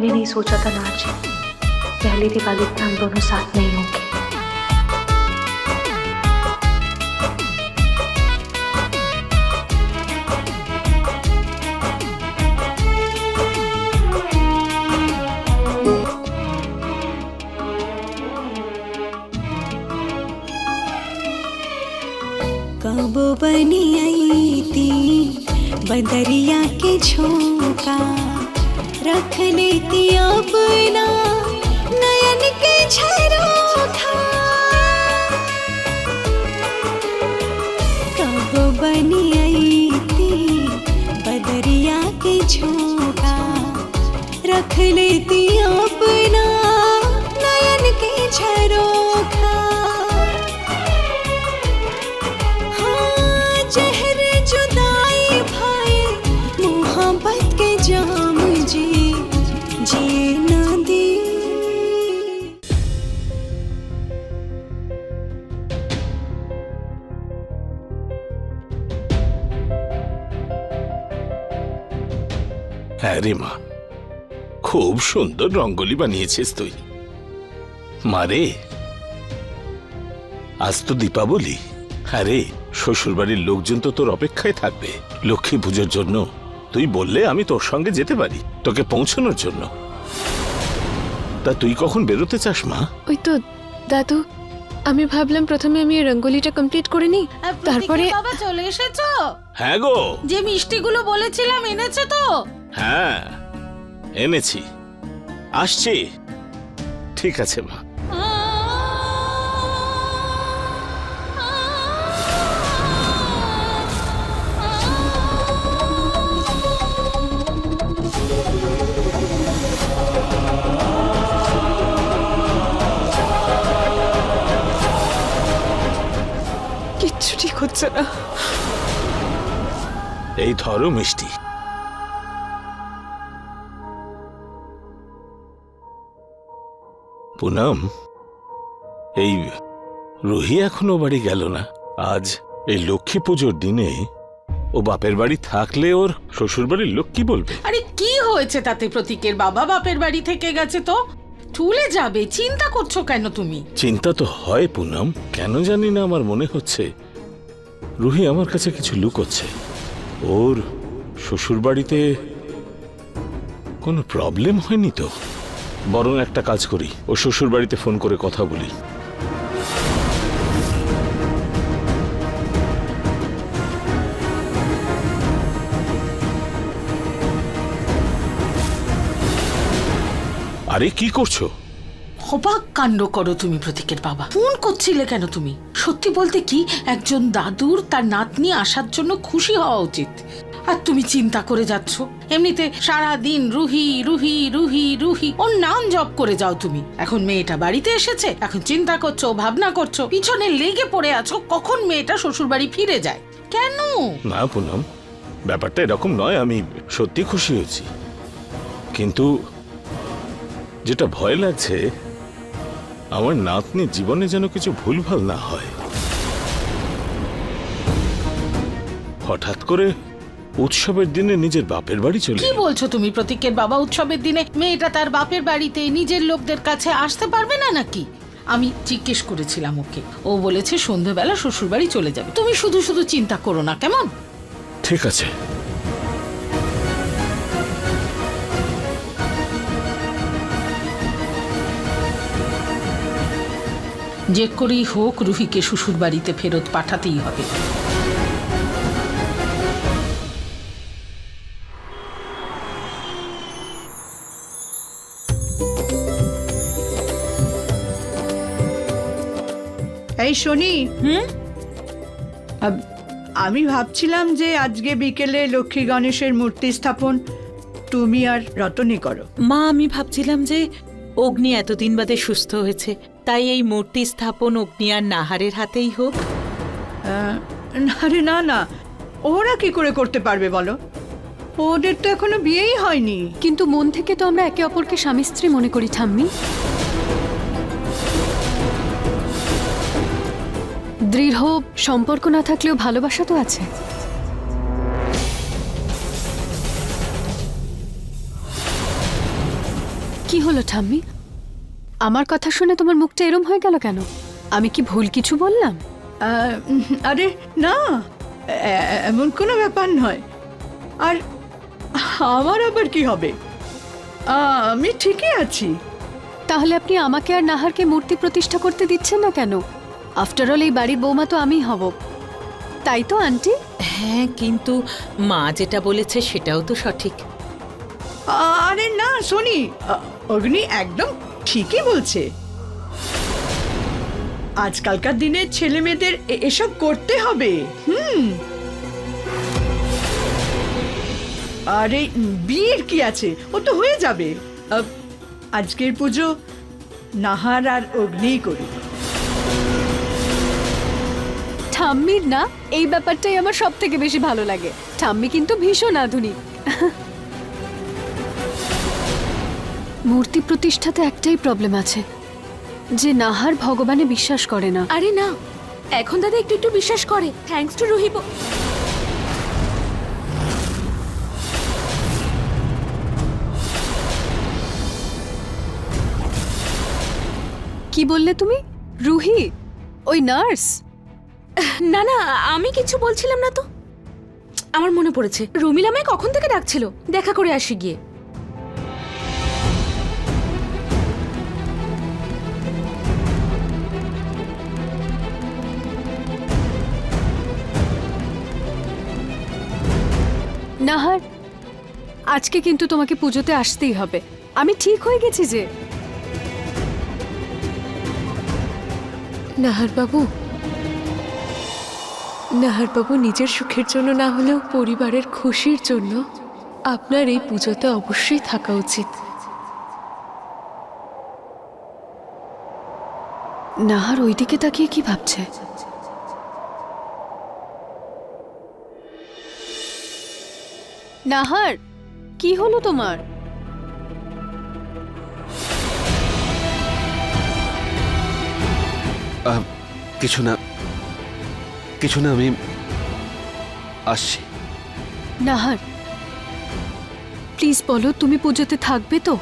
मैंने नहीं सोचा था नाज पहली दिवाली पे हम दोनों साथ नहीं होंगे। कब बनी आई थी बदरिया के झोंका? रख लेती अपना नयन के झरोखा कब बनी आई थी बदरिया के झोंका रख लेती अपना হ্যাঁ রে মা। খুব সুন্দর রঙ্গোলি বানিয়েছিস তুই। মারে আজ তো দীপাবলি। হ্যাঁ রে শ্বশুরবাড়ির লোকজন তো তোর অপেক্ষায় থাকবে। লক্ষ্মী পুজোর জন্য। তুই বললে আমি তোর সঙ্গে যেতে পারি তোকে পৌঁছানোর জন্য। তা তুই কখন বেরোতে চাস মা? ওই তো দাদু আমি ভাবলাম প্রথমে আমি এই রঙ্গোলিটা কমপ্লিট করে নিই। তারপরে তারপরে বাবা চলে এসেছ? হ্যাঁ গো। যে মিষ্টিগুলো বলেছিলাম এনেছো তো? হ্যাঁ এনেছি। আসছি? ঠিক আছে মা। কিচ্ছু ঠিক হচ্ছে না। এই ধরো মিষ্টি। পুনম এই রুহি এখনও বাড়ি গেল না। আজ এই লক্ষ্মী পুজোর দিনে ও বাপের বাড়ি থাকলে ওর শ্বশুর বাড়ির লোক কি বলবে? আরে কি হয়েছে তাতে প্রতীকের? বাবা বাপের বাড়ি থেকে গেছে তো। চলে যাবে চিন্তা করছ কেন তুমি? চিন্তা তো হয় পুনম কেন জানি না আমার মনে হচ্ছে। রুহি আমার কাছে কিছু লুকোচ্ছে। ওর শ্বশুর বাড়িতে কোনো প্রবলেম হয়নি তো? বরং একটা কাজ করি, ও শ্বশুর বাড়িতে ফোন করে কথা বলি। আরে কি করছ? অবাক কাণ্ড করো তুমি প্রতীকের বাবা। ফোন করছিলে কেন তুমি? সত্যি বলতে কি, একজন দাদুর তার নাতনি আসার জন্য খুশি হওয়া উচিত। আর তুমি চিন্তা করে যাচ্ছ। এমনিতে সারা দিন রুহি রুহি রুহি রুহি, ওর নাম জপ করে যাও তুমি। এখন মেয়েটা বাড়িতে এসেছে, এখন চিন্তা করছ, ভাবনা করছ, পিছনে লেগে পড়ে আছো, কখন মেয়েটা শ্বশুর বাড়ি ফিরে যায়? কেন? না, পুনম, ব্যাপারটা এরকম নয়, আমি সত্যি খুশি হয়েছি। কিন্তু যেটা ভয় লাগছে, আমার নাতনির জীবনে যেন কিছু ভুলভাল না হয়। হঠাৎ করে উৎসবের দিনে নিজের বাপের বাড়ি চলে কি বলছো তুমি? প্রতীকের বাবা উৎসবের দিনে মেয়েটা তার বাপের বাড়িতে নিজের লোকদের কাছে আসতে পারবে না নাকি? আমি জিজ্ঞেস করেছিলাম ওকে। ও বলেছে সন্ধ্যেবেলা শ্বশুর বাড়ি চলে যাবে। তুমি শুধু শুধু চিন্তা করো না কেমন? ঠিক আছে। যে করেই হোক রুহিকে শ্বশুর বাড়িতে ফেরত পাঠাতেই হবে। এই শনি হুম? আমি ভাবছিলাম যে আজকে বিকেলে লক্ষ্মী গণেশের মূর্তি স্থাপন তুমি আর রতনই করো। মা আমি ভাবছিলাম যে অগ্নি এতদিন বাদে সুস্থ হয়েছে তাই এই মূর্তি স্থাপন অগ্নি আর নাহারের হাতেই হোক। আহ, না রে না না ওরা কি করে করতে পারবে বলো? ওদের তো এখনও বিয়েই হয়নি। কিন্তু মন থেকে তো আমরা একে অপরকে স্বামী স্ত্রী মনে করি ঠাম্মি। দৃঢ় সম্পর্ক না থাকলেও ভালোবাসা তো আছে। কি হলো ঠাম্মি? আমার কথা শুনে তোমার মুখটা এরম হয়ে গেল কেন? আমি কি ভুল কিছু বললাম? আহ, আরে না এ- এমন কোনো ব্যাপার নয়। আর আমার আবার কি হবে? আমি ঠিকই আছি। তাহলে আপনি আমাকে আর নাহারকে মূর্তি প্রতিষ্ঠা করতে দিচ্ছেন না কেন? আফটার অল এই বাড়ির বৌমা তো আমি হব। তাই তো আন্টি? হ্যাঁ কিন্তু মা যেটা বলেছে সেটাও তো সঠিক। আরে না শোনি অগ্নি একদম ঠিকই বলছে। আজকালকার দিনে ছেলে মেয়েদের এ- এসব করতে হবে। হুম। আরে বিয়ের কি আছে? ও তো হয়ে যাবে। আজকের পুজো নাহার আর অগ্নিই করি ঠাম্মির না এই ব্যাপারটাই আমার সব থেকে বেশি ভালো লাগে। ঠাম্মি কিন্তু ভীষণ আধুনিক। মূর্তি প্রতিষ্ঠাতে একটাই প্রবলেম আছে যে নাহার ভগবানে বিশ্বাস করে না। আরে না এখন দাদা একটু একটু বিশ্বাস করে। থ্যাঙ্কস টু রুহি ব- কি বললে তুমি? রুহি? ওই নার্স? না না, আমি কিছু বলছিলাম না তো। আমার মনে পড়েছে, রুমিল আমায় কখন থেকে ডাকছিল? দেখা করে আসি গিয়ে। নাহার, আজকে কিন্তু তোমাকে পুজোতে আসতেই হবে। আমি ঠিক হয়ে গেছি যে। নাহার বাবু নাহার বাবু নিজের সুখের জন্য না হলেও পরিবারের খুশির জন্য আপনার এই পুজোতে অবশ্যই থাকা উচিত। নাহার ওইদিকে তাকিয়ে কি ভাবছে? নাহার কি হলো তোমার? কিছু না। কিছু না আমি আসছি। নাহার প্লিজ বলো তুমি পুজোতে থাকবে তো?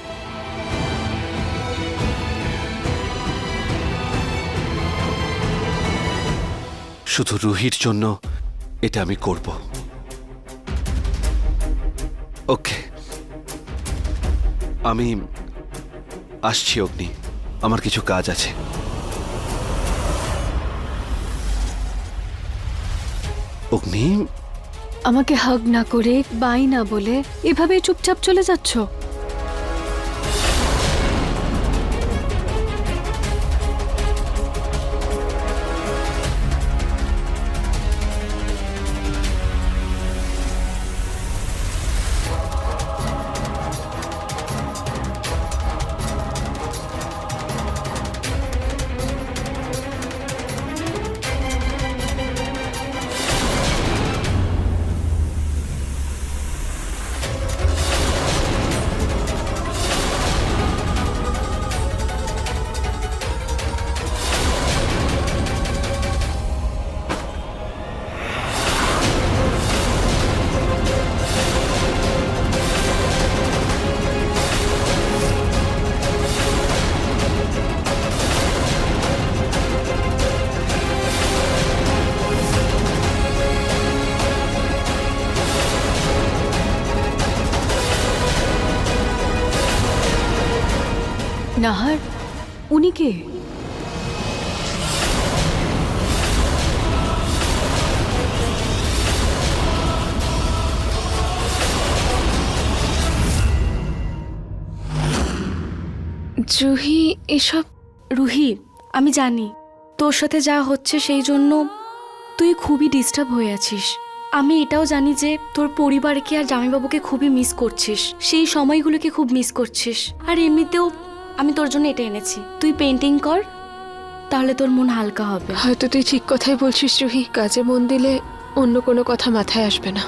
শুধু রুহির জন্য এটা আমি করব। ওকে। আমি আসছি অগ্নি। আমার কিছু কাজ আছে। অগ্নি? আমাকে হাগ না করে বাই না বলে এভাবে চুপচাপ চলে যাচ্ছ? জুহি এসব? রুহি আমি জানি। তোর সাথে যা হচ্ছে সেই জন্য তুই খুবই ডিস্টার্ব হয়ে আছিস। আমি এটাও জানি যে তোর পরিবারকে আর জামাইবাবুকে খুবই মিস করছিস। সেই সময়গুলোকে খুব মিস করছিস। আর এমনিতেও আমি তোর জন্য এটা এনেছি। তুই পেন্টিং কর তাহলে তোর মন হালকা হবে। হয়তো তুই ঠিক কথাই বলছিস জুহি কাজে মন দিলে অন্য কোনো কথা মাথায় আসবে না।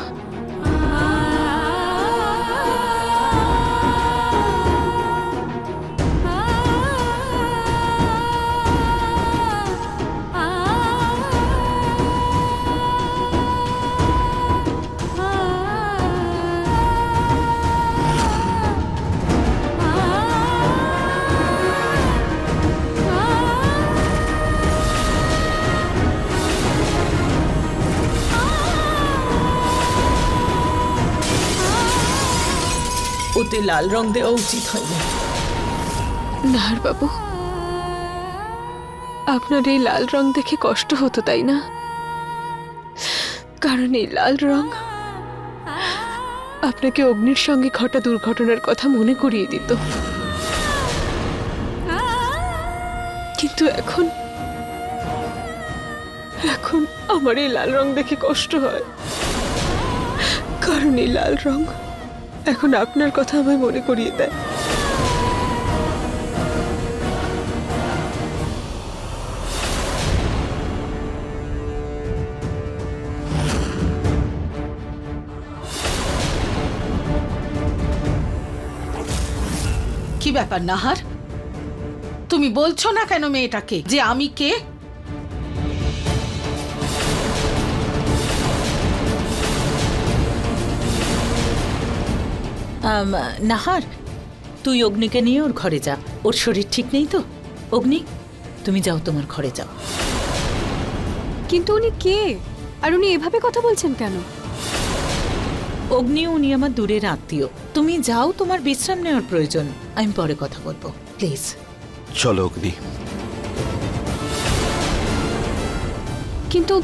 লাল রং দেওয়া উচিত হয়নি। বাবু আপনার এই লাল রং দেখে কষ্ট হতো, তাই না? কারণ এই লাল রং আপনাকে অগ্নির সঙ্গে ঘটা দুর্ঘটনার কথা মনে করিয়ে দিত। কিন্তু এখন এখন আমার এই লাল রং দেখে কষ্ট হয়। কারণ এই লাল রং এখন আপনার কথা আমায় মনে করিয়ে দেয়। কি ব্যাপার, নাহার? তুমি বলছো না কেন মেয়েটাকে যে আমি কে? নাহার তুই অগ্নিকে নিয়ে ওর ঘরে যা। ওর শরীর ঠিক নেই তো? অগ্নি তুমি যাও তোমার ঘরে যাও। কিন্তু উনি কে? আর উনি এভাবে কথা বলছেন কেন? অগ্নি উনি আমার দূরের আত্মীয়। তুমি যাও তোমার বিশ্রাম নেওয়ার প্রয়োজন। আমি পরে কথা বলব। প্লিজ চলো অগ্নি। কিন্তু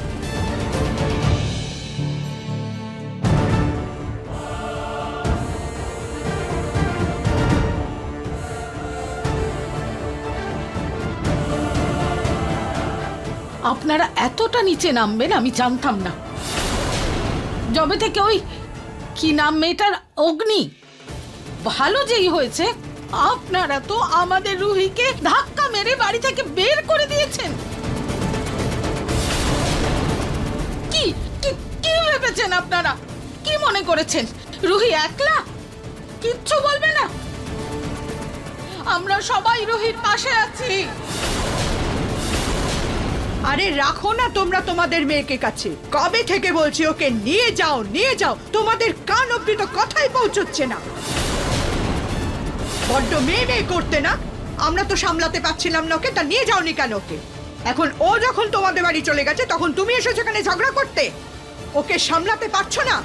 আপনারা এতটা নিচে নামবেন, আমি জানতাম না। যবে থেকে ওই, কি নাম মেয়েটার অগ্নি? ভালো যেই হয়েছে, আপনারা তো আমাদের রুহিকে ধাক্কা মেরে বাড়ি থেকে বের করে দিয়েছেন। কি- কি ভেবেছেন আপনারা? কি মনে করেছেন? রুহি একলা? কিচ্ছু বলবে না। আমরা সবাই রুহির পাশে আছি। আরে রাখো না তোমরা তোমাদের মেয়েকে কাছে। কবে থেকে বলছি ওকে নিয়ে যাও নিয়ে যাও। তোমাদের কান অব্দি তো কথাই পৌঁছচ্ছে না। বড্ড মেয়ে মেয়ে করতে না? আমরা তো সামলাতে পারছিলাম না ওকে তা নিয়ে যাওনি কেন ওকে? এখন ও যখন তোমাদের বাড়ি চলে গেছে তখন তুমি এসে সেখানে ঝগড়া করতে? ওকে সামলাতে পারছ না?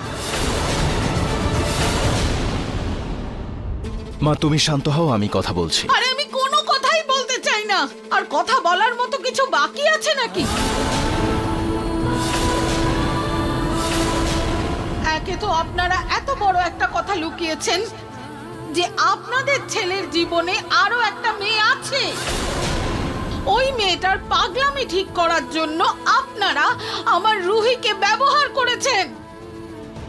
মা তুমি শান্ত হও আমি কথা বলছি। আরে আমি আর কথা বলার মতো কিছু বাকি আছে নাকি? একে তো আপনারা এত বড় একটা কথা লুকিয়েছেন যে আপনাদের ছেলের জীবনে আরও একটা মেয়ে আছে। ওই মেয়েটার পাগলামি ঠিক করার জন্য আপনারা আমার রুহিকে ব্যবহার করেছেন।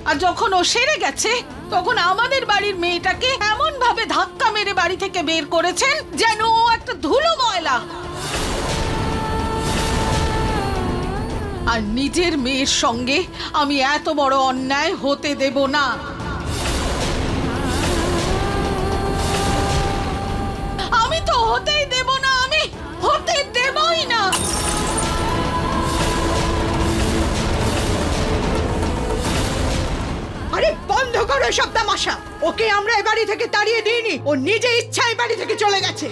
আর যখন ও সেরে গেছে তখন আমাদের বাড়ির মেয়েটাকে এমন ভাবে ধাক্কা মেরে বাড়ি থেকে বের করেছেন যেন ও একটা ধুলো ময়লা। আর নিজের মেয়ের সঙ্গে আমি এত বড় অন্যায় হতে দেব না। আমি তো হতেই দেব না, আমি হতে ওকে আমরা এ বাড়ি থেকে তাড়িয়ে দিইনি। ও নিজে ইচ্ছায় বাড়ি থেকে চলে গেছে।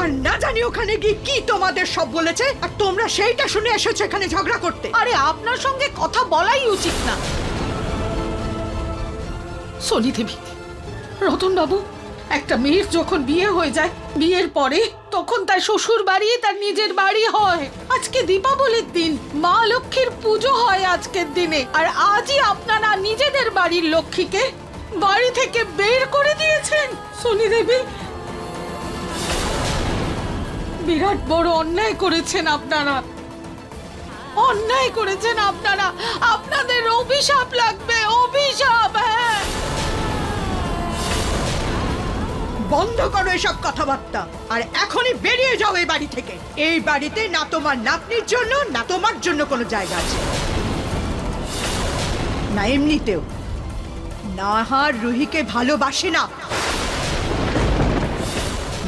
আর না জানি ওখানে গিয়ে কি তোমাদের সব বলেছে আর তোমরা সেইটা শুনে এসেছ এখানে ঝগড়া করতে। আরে আপনার সঙ্গে কথা বলাই উচিত না। সনি দেবী রতন বাবু একটা মেয়ের যখন বিয়ে হয়ে যায়, বিয়ের পরে তখন তার শ্বশুর বাড়ি, তার নিজের বাড়ি হয়। আজকে দীপাবলির দিন, মা লক্ষ্মীর পুজো হয় আজকের দিনে। আর আজই আপনারা নিজেদের বাড়ির লক্ষ্মীকে বাড়ি থেকে বের করে দিয়েছেন, সনি দেবী। বিরাট বড় অন্যায় করেছেন আপনারা। অন্যায় করেছেন আপনারা। আপনাদের অভিশাপ লাগবে, অভিশাপ হ্যাঁ? বন্ধ করো এসব কথাবার্তা। আর এখনই বেরিয়ে যাও এই বাড়ি থেকে। এই বাড়িতে না তোমার নাতনির জন্য, না তোমার জন্য কোনো জায়গা আছে। না এমনিতেও। নাহার রুহিকে ভালোবাসে না।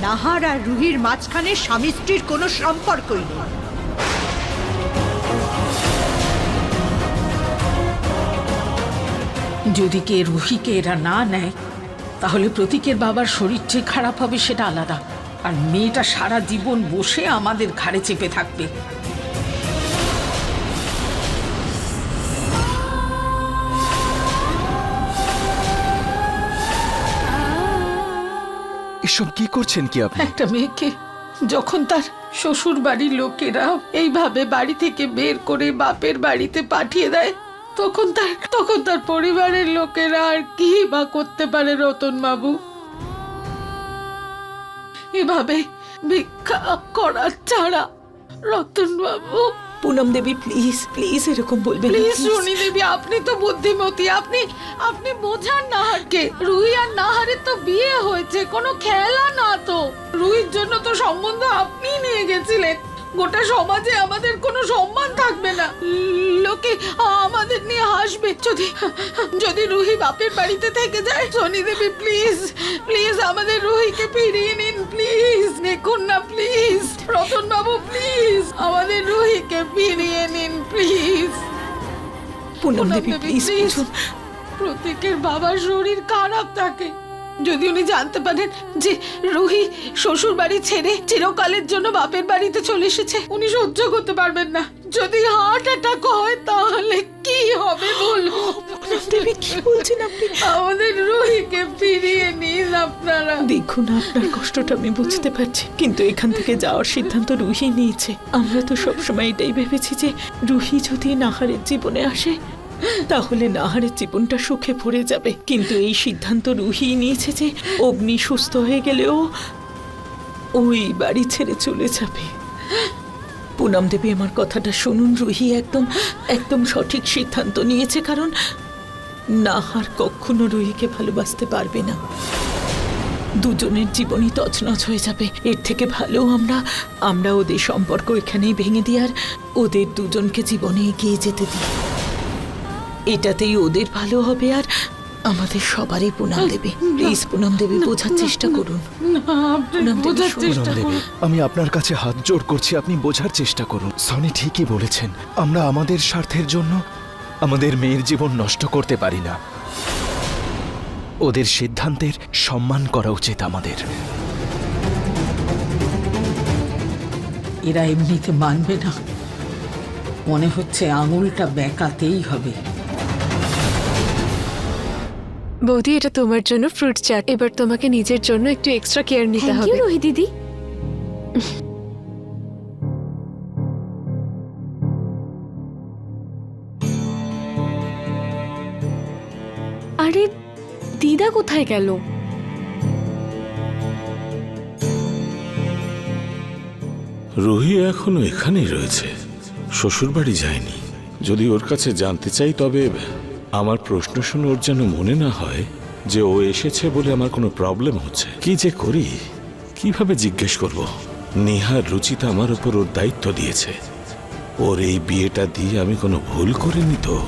নাহার আর রুহির মাঝখানে স্বামী স্ত্রীর কোনো সম্পর্কই নেই। যদি কে রুহিকে এরা না নেয় তাহলে প্রতীকের বাবার শরীর যে খারাপ হবে সেটা আলাদা। আর মেয়েটা সারা জীবন বসে আমাদের ঘাড়ে চেপে থাকবে। এসব কি করছেন কি আপনি? একটা মেয়েকে যখন তার শ্বশুর বাড়ির লোকেরা এইভাবে বাড়ি থেকে বের করে বাপের বাড়িতে পাঠিয়ে দেয় তখন তার তখন তার পরিবারের লোকেরা আর কি বা করতে পারে রতন বাবু এভাবে ভিক্ষা করা ছাড়া রতন বাবু পুনম দেবী প্লিজ প্লিজ এরকম বলবেন প্লিজ। রুনি দেবী আপনি তো বুদ্ধিমতী আপনি আপনি বোঝান নাহারকে রুহি আর নাহারের তো বিয়ে হয়েছে কোনো খেলা না তো। রুহির জন্য তো সম্বন্ধ আপনি নিয়ে গেছিলেন। গোটা সমাজে আমাদের কোনো সম্মান থাকবে না। লোকে আমাদের নিয়ে হাসবে। যদি যদি রুহি বাপের বাড়িতে থেকে যায় শনি দেবী প্লিজ প্লিজ আমাদের রুহিকে ফিরিয়ে নিন প্লিজ দেখুন না প্লিজ রতন বাবু প্লিজ আমাদের রুহিকে ফিরিয়ে নিন প্লিজ পুনম দেবী প্লিজ প্রত্যেকের বাবার শরীর খারাপ থাকে। যদি উনি জানতে পারেন যে রুহি শ্বশুর বাড়ি ছেড়ে চিরকালের জন্য বাপের বাড়িতে চলে এসেছে উনি সহ্য করতে পারবেন না। যদি হার্ট অ্যাটাক হয় তাহলে কি হবে বলুন? দেবী কি বলছেন আপনি? আমাদের রুহিকে ফিরিয়ে নিন আপনারা। দেখুন আপনার কষ্টটা আমি বুঝতে পারছি কিন্তু এখান থেকে যাওয়ার সিদ্ধান্ত রুহি নিয়েছে। আমরা তো সবসময় এটাই ভেবেছি যে রুহি যদি নাহারের জীবনে আসে তাহলে নাহারের জীবনটা সুখে ভরে যাবে। কিন্তু এই সিদ্ধান্ত রুহি নিয়েছে যে অগ্নি সুস্থ হয়ে গেলেও ওই বাড়ি ছেড়ে চলে যাবে। পুনম দেবী, আমার কথাটা শুনুন রুহি, একদম একদম সঠিক সিদ্ধান্ত নিয়েছে, কারণ নাহার কখনো রুহিকে ভালোবাসতে পারবে না। দুজনের জীবনই তছনছ হয়ে যাবে। এর থেকে ভালো আমরা আমরা ওদের সম্পর্ক এখানেই ভেঙে দিই, আর ওদের দুজনকে জীবনে এগিয়ে যেতে দিই। এটাতেই ওদের ভালো হবে আর আমাদের সবারই পুনম দেবী। প্লিজ পুনম দেবী বোঝার চেষ্টা করুন। বোঝার চেষ্টা করুন। আমি আপনার কাছে হাত জোড় করছি আপনি বোঝার চেষ্টা করুন। সনি ঠিকই বলেছেন আমরা আমাদের স্বার্থের জন্য আমাদের মেয়ের জীবন নষ্ট করতে পারি না। ওদের সিদ্ধান্তের সম্মান করা উচিত আমাদের। এরা এমনিতে মানবে না। মনে হচ্ছে আঙুলটা বেঁকাতেই হবে। বৌদি এটা তোমার জন্য ফ্রুট চাট এবার তোমাকে নিজের জন্য একটু এক্সট্রা কেয়ার নিতে থ্যাংক হবে। ইউ রোহি দিদি। আরে দিদা কোথায় গেল? রুহি এখনও এখানেই রয়েছে। শ্বশুরবাড়ি যায়নি। যদি ওর কাছে জানতে চাই তবে আমার প্রশ্ন শুনে ওর যেন মনে না হয় যে ও এসেছে বলে আমার কোনো প্রবলেম হচ্ছে। কি যে করি? কীভাবে জিজ্ঞেস করব? নেহার রুচিতা আমার উপর ওর দায়িত্ব দিয়েছে। ওর এই বিয়েটা দিয়ে আমি কোনো ভুল করিনি তো?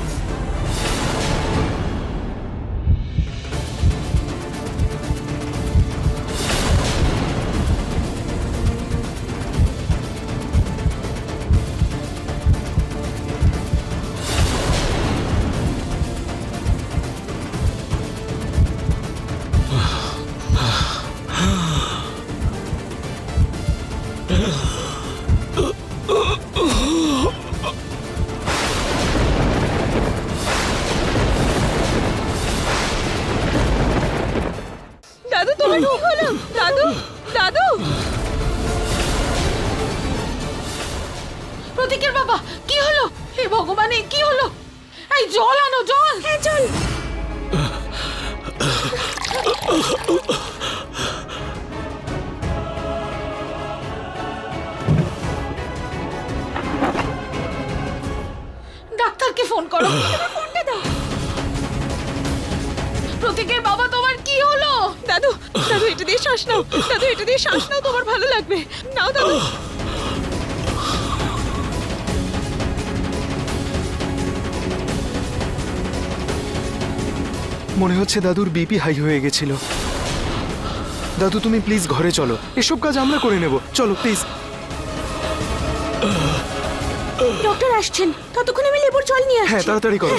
প্রতীকের বাবা কি হলো? হে ভগবান এ কি হলো? এই জল আনো জল! হ্যাঁ জল। ডাক্তারকে ফোন করো। ফোনটা দাও। প্রতীকের বাবা তোমার কি হলো? দাদু দাদু এটা দিয়ে শ্বাস নাও। দাদু এটা দিয়ে শ্বাস নাও তোমার ভালো লাগবে। নাও দাদু। মনে হচ্ছে দাদুর বিপি হাই হয়ে গেছিল। দাদু তুমি প্লিজ ঘরে চলো। এসব কাজ আমরা করে নেব। চলো প্লিজ। ডক্টর আসছেন। ততক্ষণ আমি লেবুর জল নিয়ে হ্যাঁ তাড়াতাড়ি করো।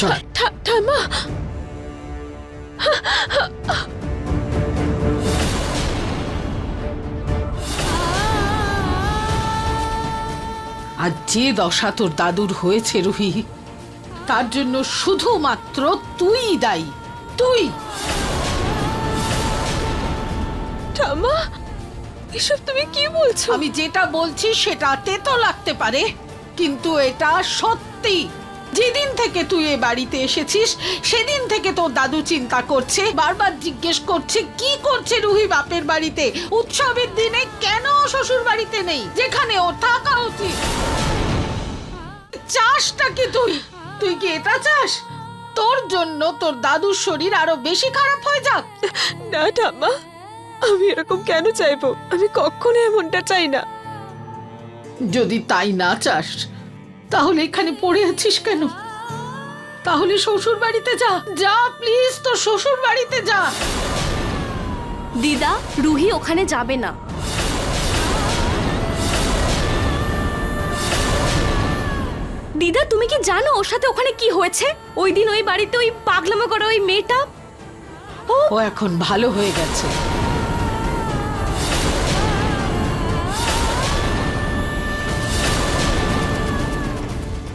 চল। ঠাম্মা আর যে দশা তোর দাদুর হয়েছে রুহি তার জন্য শুধুমাত্র তুই দায়ী তুই। ঠাম্মা এসব তুমি কি বলছো? আমি যেটা বলছি সেটা তেতো লাগতে পারে কিন্তু এটা সত্যি। যেদিন থেকে তুই এ বাড়িতে এসেছিস সেদিন থেকে তোর দাদু চিন্তা করছে বারবার জিজ্ঞেস করছে কি করছে রুহি বাপের বাড়িতে? উৎসবের দিনে কেন শ্বশুর বাড়িতে নেই? যেখানে ও থাকা উচিত। চাসটা কি তুই? তুই কি এটা চাস? তোর জন্য তোর দাদুর শরীর আরও বেশি খারাপ হয়ে যাক। না ঠাম্মা আমি এরকম কেন চাইব? আমি কখনো এমনটা চাই না। যদি তাই না চাস তাহলে এখানে পড়ে আছিস কেন? তাহলে শ্বশুর বাড়িতে যা। যা প্লিজ তো শ্বশুর বাড়িতে যা। দিদা রুহি ওখানে যাবে না। দিদা, তুমি কি জানো ওর সাথে ওখানে কি হয়েছে? ওই দিন ওই বাড়িতে ওই পাগলামো করা ওই মেয়েটা? ও এখন ভালো হয়ে গেছে।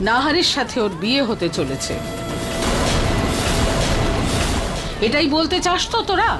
নাহারের সাথে ওর বিয়ে হতে চলেছে। এটাই বলতে চাস তো তোরা?